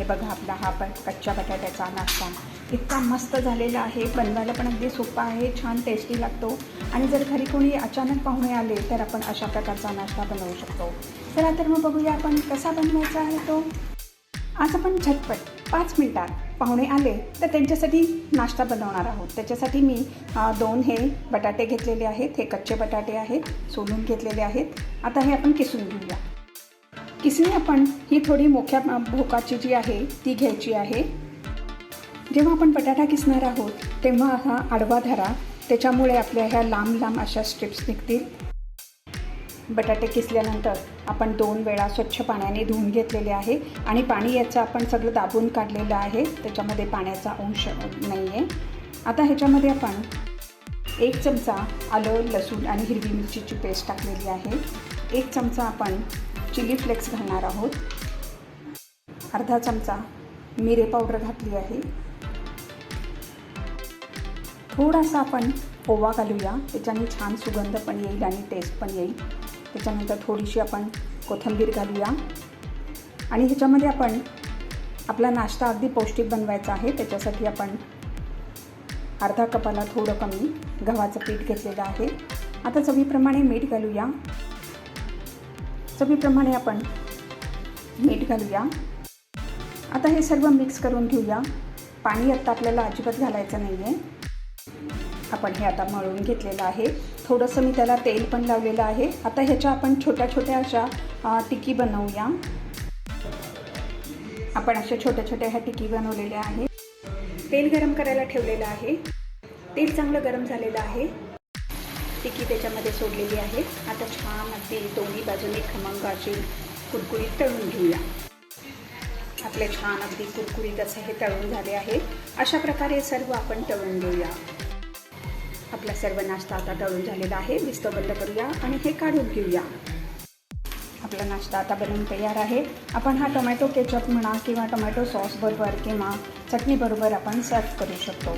हे बघा आपला हा पण कच्च्या बटाट्याचा नाश्ता. इतका मस्त झालेला आहे बनवायला पण अगदी सोपा आहे छान टेस्टी लागतो. आणि जर घरी कोणी अचानक पाहुणे आले तर आपण अशा प्रकारचा नाश्ता बनवू शकतो. चला तर मग बघूया आपण कसा बनवायचा आहे तो. आज आपण झटपट पाच मिनटात पाहुणे आले तर त्यांच्यासाठी नाश्ता बनवणार आहोत. त्याच्यासाठी मी दोन हे बटाटे घेतलेले आहेत. हे कच्चे बटाटे आहेत सोलून घेतलेले आहेत. आता हे आपण किसून घेऊया. किसने आपण ही थोडी मोठ्या भोकाची जी आहे ती घ्यायची आहे? जेव्हा आपण बटाटा किसणार आहोत तेव्हा हा आडवा धरा. त्याच्यामुळे आपल्या ह्या लांब लांब अशा स्ट्रिप्स निघतील. बटाटे किसल्यानंतर आपण दोन वेळा स्वच्छ पाण्याने धुवून घेतलेले आहे आणि पाणी याचं आपण सगळं दाबून काढलेलं आहे. त्याच्यामध्ये पाण्याचा अंश नाही आहे आता ह्याच्यामध्ये आपण एक चमचा आलं लसूण आणि हिरवी मिरचीची पेस्ट टाकलेली आहे. एक चमचा आपण चिली फ्लेक्स घालणार आहोत. अर्धा चमचा मिरे पावडर घातली आहे. थोडासा आपण ओवा घालूया. त्याच्याने छान सुगंध पण येईल आणि टेस्ट पण येईल. त्याच्यानंतर थोडीशी आपण कोथिंबीर घालूया. आणि ह्याच्यामध्ये आपण आपला नाश्ता अगदी पौष्टिक बनवायचा आहे. त्याच्यासाठी आपण अर्धा कपाला थोडं कमी गव्हाचं पीठ घेतलेलं आहे. आता चवीप्रमाणे मीठ घालूया. चवीप्रमाणे आपण मीठ घालूया. आता हे सर्व मिक्स करून घेऊया. पाणी आत्ता आपल्याला अजिबात घालायचं नाही आहे आपण हे आता मळून घेतलेलं आहे. थोडंसं मी त्याला तेल पण लावलेलं आहे. आता ह्याच्या आपण छोट्या छोट्या अशा टिकी बनवूया. आपण अशा छोट्या छोट्या ह्या टिकी बनवलेल्या आहेत. तेल गरम करायला ठेवलेलं आहे. तेल चांगलं गरम झालेलं आहे. टिकी त्याच्यामध्ये सोडलेली आहे आता छान अगदी दोन्ही बाजूने खमंग अशी कुरकुरीत तळून घेऊया. आपले छान अगदी कुरकुरीत असं हे तळून झाले आहे. अशा प्रकारे सर्व आपण तळून घेऊया. आपला सर्व नाश्ता आता तळून झालेला आहे. विस्त बंद करूया आणि हे काढून घेऊया. आपला नाश्ता आता बनवून तयार आहे. आपण हा टोमॅटो केचप म्हणा किंवा टोमॅटो सॉस बरोबर किंवा चटणीबरोबर आपण सर्व करू शकतो.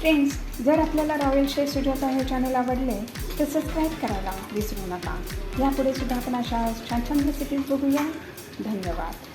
फ्रेंड्स जर आपल्याला रॉयल शेफ सुजाता हे चॅनल आवडले तर सबस्क्राईब करायला विसरू नका. यापुढे सुद्धा आपण अशा छान छान रेसिपीज बघूया. धन्यवाद.